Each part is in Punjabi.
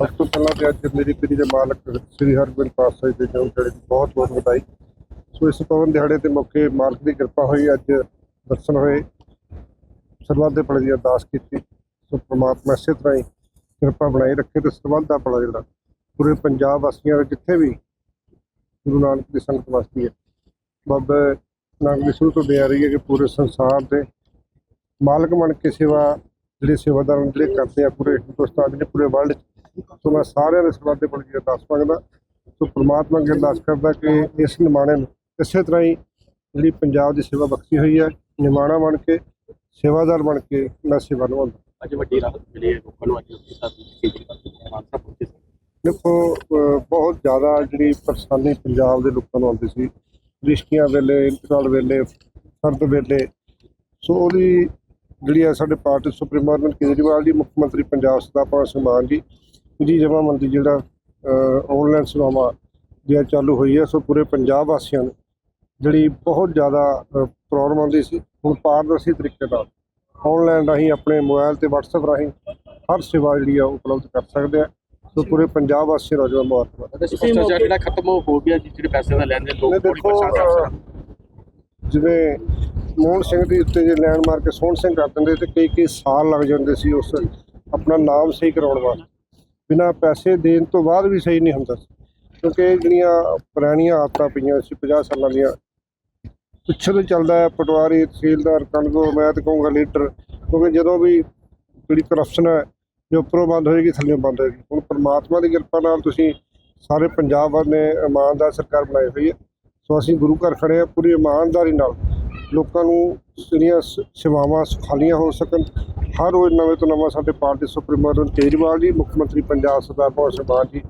ਸਭ ਤੋਂ ਪਹਿਲਾਂ ਤੇ ਅੱਜ ਮੇਰੀ ਪੀਰੀ ਦੇ ਮਾਲਕ ਸ੍ਰੀ ਹਰਗੋਬਿੰਦ ਪਾਤਸ਼ਾਹ ਦੇ ਜਨਮ ਦਿਹਾੜੇ ਦੀ ਬਹੁਤ ਬਹੁਤ ਵਧਾਈ। ਸੋ ਇਸ ਪਵਨ ਦਿਹਾੜੇ ਤੇ ਮੌਕੇ ਮਾਲਕ ਦੀ ਕਿਰਪਾ ਹੋਈ ਅੱਜ ਦਰਸ਼ਨ ਹੋਏ, ਸਰਬੱਤ ਦੇ ਭਲੇ ਦੀ ਅਰਦਾਸ ਕੀਤੀ। ਸੋ ਪ੍ਰਮਾਤਮਾ ਇਸੇ ਤਰ੍ਹਾਂ ਹੀ ਕਿਰਪਾ ਬਣਾਈ ਰੱਖੇ ਤੇ ਸਰਬੱਤ ਦਾ ਭਲਾ ਜਿਹੜਾ ਪੂਰੇ ਪੰਜਾਬ ਵਾਸੀਆਂ ਵਿੱਚ ਜਿੱਥੇ ਵੀ ਗੁਰੂ ਨਾਨਕ ਦੀ ਸੰਗਤ ਵਸਦੀ ਹੈ। ਬਾਬਾ ਨਾਨਕ ਦੀ ਸ਼ੁਰੂ ਤੋਂ ਦੇ ਆ ਰਹੀ ਹੈ ਕਿ ਪੂਰੇ ਸੰਸਾਰ ਦੇ ਮਾਲਕ ਬਣ ਕੇ ਸੇਵਾ, ਜਿਹੜੇ ਸੇਵਾਦਾਰ ਜਿਹੜੇ ਕਰਦੇ ਆ ਪੂਰੇ ਹਿੰਦੁਸਤਾਨ ਦੇ ਪੂਰੇ ਵਰਲਡ 'ਚ ਸੋ ਮੈਂ ਸਾਰਿਆਂ ਦੇ ਸਰਬੱਤ ਦੇ ਭਲੇ ਦੀ ਅਰਦਾਸ ਮੰਗਦਾ ਸੋ ਪ੍ਰਮਾਤਮਾ ਅੱਗੇ ਅਰਦਾਸ ਕਰਦਾ ਕਿ ਇਸ ਨਿਮਾਣੇ ਨੂੰ ਇਸੇ ਤਰ੍ਹਾਂ ਹੀ ਜਿਹੜੀ ਪੰਜਾਬ ਦੀ ਸੇਵਾ ਬਖਸ਼ੀ ਹੋਈ ਹੈ ਨਿਮਾਣਾ ਬਣ ਕੇ ਸੇਵਾਦਾਰ ਬਣ ਕੇ ਮੈਂ ਸੇਵਾ ਨਿਭਾਉਂਦਾ। ਅੱਜ ਵੱਡੀ ਰਾਹਤ ਮਿਲੀ ਹੈ ਲੋਕਾਂ ਨੂੰ ਅੱਜ ਦੇਖੋ ਬਹੁਤ ਜ਼ਿਆਦਾ ਜਿਹੜੀ ਪਰੇਸ਼ਾਨੀ ਪੰਜਾਬ ਦੇ ਲੋਕਾਂ ਨੂੰ ਆਉਂਦੀ ਸੀ। ਰਿਸ਼ਤੀਆਂ ਵੇਲੇ ਇੰਤਕਾਲ ਵੇਲੇ ਫਰਦ ਵੇਲੇ। ਸੋ ਉਹਦੀ ਜਿਹੜੀ ਆ ਸਾਡੇ ਪਾਰਟੀ ਸੁਪਰੀਮੋ ਅਰਵਿੰਦ ਕੇਜਰੀਵਾਲ ਜੀ ਮੁੱਖ ਮੰਤਰੀ ਪੰਜਾਬ ਸਰਦਾਰ ਭਗਵੰਤ ਸਿੰਘ ਮਾਨ ਜੀ ਜੀ ਜਮਾਬੰਦੀ ਜਿਹੜਾ ਆਨਲਾਈਨ ਸੇਵਾਵਾਂ ਜਿਹੜਾ ਚਾਲੂ ਹੋਈ ਹੈ ਸੋ ਪੂਰੇ ਪੰਜਾਬ ਵਾਸੀਆਂ ਨੂੰ ਜਿਹੜੀ ਬਹੁਤ ਜ਼ਿਆਦਾ ਪ੍ਰੋਬਲਮ ਆਉਂਦੀ ਸੀ ਹੁਣ ਪਾਰਦਰਸ਼ੀ ਤਰੀਕੇ ਨਾਲ ਆਨਲਾਈਨ ਰਾਹੀਂ ਆਪਣੇ ਮੋਬਾਈਲ ਤੇ WhatsApp ਰਾਹੀਂ ਹਰ ਸੇਵਾ ਜਿਹੜੀ ਆ ਉਹ ਉਪਲਬਧ ਕਰ ਸਕਦੇ ਆ। ਸੋ ਪੂਰੇ ਪੰਜਾਬ ਵਾਸੀਆਂ ਨੂੰ ਜੋ ਮੁਬਾਰਕਬਾਦ ਭ੍ਰਿਸ਼ਟਾਚਾਰ ਜਿਹੜਾ ਖਤਮ ਹੋ ਗਿਆ ਜੀ ਜਿਹੜੇ ਪੈਸੇ ਦਾ ਲੈਣ ਦੇ ਲੋਕ ਦੇਖੋ, ਪਰੇਸ਼ਾਨ ਜਿਵੇਂ ਮੋਹਨ ਸਿੰਘ ਦੇ ਉੱਤੇ ਜੇ ਲੈਣ ਮਾਰ ਕੇ ਸੋਹਣ ਸਿੰਘ ਕਰ ਦਿੰਦੇ ਤੇ ਕਈ ਕਈ ਸਾਲ ਲੱਗ ਜਾਂਦੇ ਸੀ ਉਸ ਆਪਣਾ ਨਾਮ ਸਹੀ ਕਰਾਉਣ ਵਾਸਤੇ। ਬਿਨਾਂ ਪੈਸੇ ਦੇਣ ਤੋਂ ਬਾਅਦ ਵੀ ਸਹੀ ਨਹੀਂ ਹੁੰਦਾ ਸੀ। ਕਿਉਂਕਿ ਇਹ ਜਿਹੜੀਆਂ ਪੁਰਾਣੀਆਂ ਆਦਤਾਂ ਪਈਆਂ ਸੀ 50 ਸਾਲਾਂ ਦੀਆਂ, ਪਿੱਛੇ ਤੋਂ ਚੱਲਦਾ ਹੈ, ਪਟਵਾਰੀ, ਤਹਿਸੀਲਦਾਰ ਕਣਗੋ ਮੈਂ ਤਾਂ ਕਹੂੰਗਾ ਲੀਡਰ, ਕਿਉਂਕਿ ਜਦੋਂ ਵੀ ਜਿਹੜੀ ਕਰਪਸ਼ਨ ਹੈ, ਜੋ ਉੱਪਰੋਂ ਬੰਦ ਹੋਏਗੀ, ਥੱਲੇੋਂ ਬੰਦ ਹੋਏਗੀ। ਹੁਣ ਪ੍ਰਮਾਤਮਾ ਦੀ ਕਿਰਪਾ ਨਾਲ ਤੁਸੀਂ ਸਾਰੇ ਪੰਜਾਬ ਵਾਲੇ ਨੇ ਇਮਾਨਦਾਰ ਸਰਕਾਰ ਬਣਾਈ ਹੋਈ ਹੈ। ਸੋ ਅਸੀਂ ਗੁਰੂ ਘਰ ਖੜੇ ਆ ਪੂਰੀ ਇਮਾਨਦਾਰੀ ਨਾਲ। ਲੋਕਾਂ ਨੂੰ ਜਿਹੜੀਆਂ ਸ- ਸੇਵਾਵਾਂ ਸੁਖਾਲੀਆਂ ਹੋ ਸਕਣ ਹਰ ਰੋਜ਼ ਨਵੇਂ ਤੋਂ ਨਵਾਂ ਸਾਡੇ ਪਾਰਟੀ ਸੁਪਰੀਮੋ ਅਰਵਿੰਦ ਕੇਜਰੀਵਾਲ ਜੀ, ਮੁੱਖ ਮੰਤਰੀ ਪੰਜਾਬ ਸਰਦਾਰ ਭਗਵੰਤ ਸਿੰਘ ਮਾਨ ਜੀ,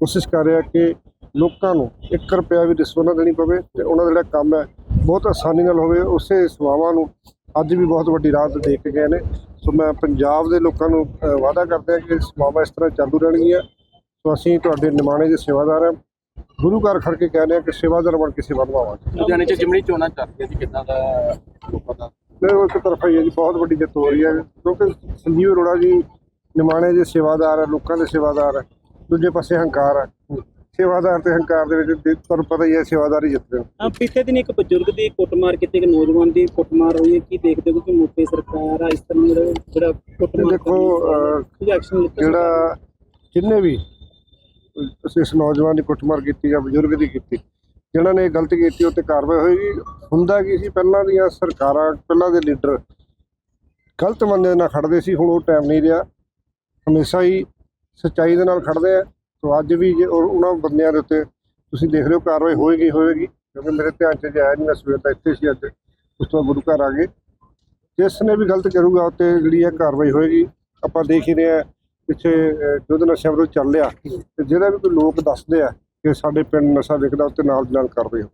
ਕੋਸ਼ਿਸ਼ ਕਰ ਰਿਹਾ ਕਿ ਲੋਕਾਂ ਨੂੰ 1 ਰੁਪਿਆ ਵੀ ਰਿਸ਼ਵਤ ਨਾ ਦੇਣੀ ਪਵੇ ਤੇ ਉਹਨਾਂ ਦਾ ਜਿਹੜਾ ਕੰਮ ਹੈ ਬਹੁਤ ਆਸਾਨੀ ਨਾਲ ਹੋਵੇ। ਉਸੇ ਸੇਵਾਵਾਂ ਨੂੰ ਅੱਜ ਵੀ ਬਹੁਤ ਵੱਡੀ ਰਾਹਤ ਦੇ ਕੇ ਗਏ ਨੇ। ਸੋ ਮੈਂ ਪੰਜਾਬ ਦੇ ਲੋਕਾਂ ਨੂੰ ਵਾਅਦਾ ਕਰਦੇ ਹਾਂ ਕਿ ਸੇਵਾਵਾਂ ਇਸ ਤਰ੍ਹਾਂ ਚਾਲੂ ਰਹਿਣਗੀਆਂ। ਸੋ ਅਸੀਂ ਤੁਹਾਡੇ ਨਿਮਾਣੇ ਦੇ ਸੇਵਾਦਾਰ ਹਾਂ। ਗੁਰੂ ਘਰ ਖੜ ਕੇ ਕਹਿੰਦੇ ਹਾਂ ਕਿ ਸੇਵਾਦਾਰ ਬਣ ਕੇ ਸੇਵਾ ਨਿਭਾਵਾਂਗੇ। ਲੁਧਿਆਣੇ ਚ ਜਿਮਣੀ ਚੋਣਾਂ ਚੱਲ ਰਹੀਆਂ ਜੀ, ਕਿੱਦਾਂ ਦਾ ਲੋਕਾਂ ਦਾ? ਮੇਰੇ ਕੋਲ ਇੱਕ ਤਰਫਾ ਹੀ ਹੈ ਜੀ ਬਹੁਤ ਵੱਡੀ ਜਿੱਤ ਹੋ ਰਹੀ ਹੈ। ਕਿਉਂਕਿ ਸੰਜੀਵ ਅਰੋੜਾ ਜੀ ਨਿਮਾਣੇ ਦੇ ਸੇਵਾਦਾਰ ਹੈ ਲੋਕਾਂ ਦੇ ਸੇਵਾਦਾਰ ਹੈ ਦੂਜੇ ਪਾਸੇ ਹੰਕਾਰ ਹੈ। ਸੇਵਾਦਾਰ ਤੇ ਹੰਕਾਰ ਦੇ ਵਿੱਚ ਤੁਹਾਨੂੰ ਪਤਾ ਹੀ ਹੈ ਸੇਵਾਦਾਰ ਹੀ ਜਿੱਤਦੇ ਆ ਪਿਛਲੇ ਦਿਨ ਇੱਕ ਬਜ਼ੁਰਗ ਦੀ ਕੁੱਟਮਾਰ ਕੀਤੀ ਇੱਕ ਨੌਜਵਾਨ ਦੀ ਕੁੱਟਮਾਰ ਹੋਈ ਹੈ। ਕੀ ਦੇਖਦੇ ਹੋ ਕਿ ਮੋਦੀ ਸਰਕਾਰ ਆ ਇਸ ਤਰ੍ਹਾਂ ਜਿਹੜਾ ਕੁੱਟਮਾਰ ਦੇਖੋ ਜਿਹੜਾ ਜਿੰਨੇ ਵੀ ਇਸ ਨੌਜਵਾਨ ਦੀ ਕੁੱਟਮਾਰ ਕੀਤੀ ਜਾਂ ਬਜ਼ੁਰਗ ਦੀ ਕੀਤੀ ਜਿਹਨਾਂ ਨੇ ਇਹ ਗਲਤੀ ਕੀਤੀ ਉਹ ਤੇ ਕਾਰਵਾਈ ਹੋਏਗੀ ਹੁੰਦਾ ਕੀ ਸੀ, ਪਹਿਲਾਂ ਦੀਆਂ ਸਰਕਾਰਾਂ, ਪਹਿਲਾਂ ਦੇ ਲੀਡਰ ਗਲਤ ਬੰਦੇ ਨਾਲ ਖੜਦੇ ਸੀ, ਹੁਣ ਉਹ ਟਾਈਮ ਨਹੀਂ ਰਿਹਾ। ਹਮੇਸ਼ਾ ਹੀ ਸੱਚਾਈ ਦੇ ਨਾਲ ਖੜਦੇ ਆ। ਸੋ ਅੱਜ ਵੀ ਜੇ ਉਹਨਾਂ ਬੰਦਿਆਂ ਦੇ ਉੱਤੇ ਤੁਸੀਂ ਦੇਖ ਰਹੇ ਹੋ, ਕਾਰਵਾਈ ਹੋਏਗੀ ਹੋਏਗੀ। ਕਿਉਂਕਿ ਮੇਰੇ ਧਿਆਨ 'ਚ ਜੇ ਆਇਆ ਨਹੀਂ, ਮੈਂ ਸਵੇਰ ਦਾ ਇੱਥੇ ਸੀ ਅੱਜ। ਉਸ ਤੋਂ ਬਾਅਦ ਗੁਰੂ ਘਰ ਆ ਗਏ। ਜਿਸ ਨੇ ਵੀ ਗਲਤ ਕਰੂਗਾ, ਉੱਤੇ ਜਿਹੜੀ ਹੈ ਕਾਰਵਾਈ ਹੋਏਗੀ। ਆਪਾਂ ਦੇਖ ਹੀ ਰਹੇ ਆ ਪਿੱਛੇ ਯੁੱਧ ਨਸ਼ਾ ਵਿਰੁੱਧ ਚੱਲ ਰਿਹਾ, ਤੇ ਜਿਹੜਾ ਵੀ ਕੋਈ ਲੋਕ ਦੱਸਦੇ ਆ ਕਿ ਸਾਡੇ ਪਿੰਡ ਨਸ਼ਾ ਵਿਕਦਾ ਉੱਤੇ ਨਾਲ ਦੀ ਨਾਲ ਕਾਰਵਾਈ ਹੋ।